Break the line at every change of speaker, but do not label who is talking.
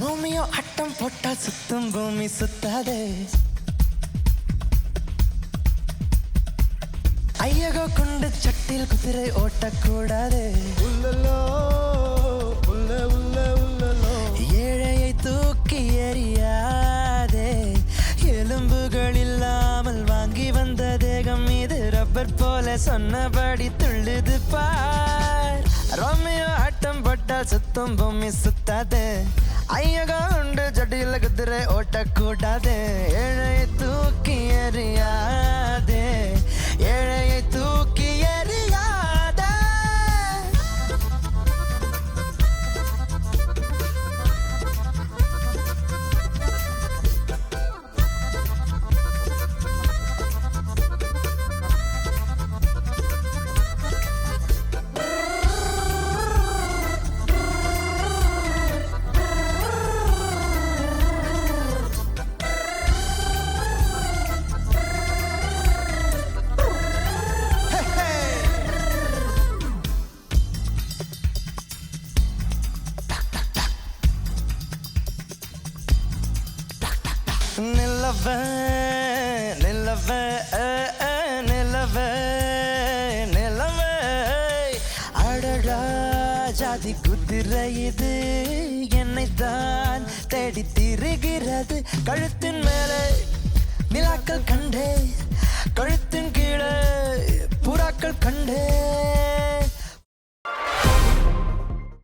Romeo அட்டம் போட்டா சுத்தம் பூமி சுத்தாதே. ஐயகோ கொண்டு சட்டில் குதிரை ஓட்டக்கூடாது. ரப்பர் போல சொன்னபடி துள்ளுது பார். ரோமியோ ஆட்டம் போட்டால் சுத்தம் பூமி சுத்தாது. ஐயகா உண்டு ஜட்டியில் குதிரை ஓட்டக்கூடாது. ஏழை தூக்கி எறியார். நிலவ நிலவ நிலவ நிலவ. அடடா ஜாதி குதிரை இது என்னை தான் தேடி திரிகிறது. கழுத்தின் மேலே நிலாக்கள் கண்டே.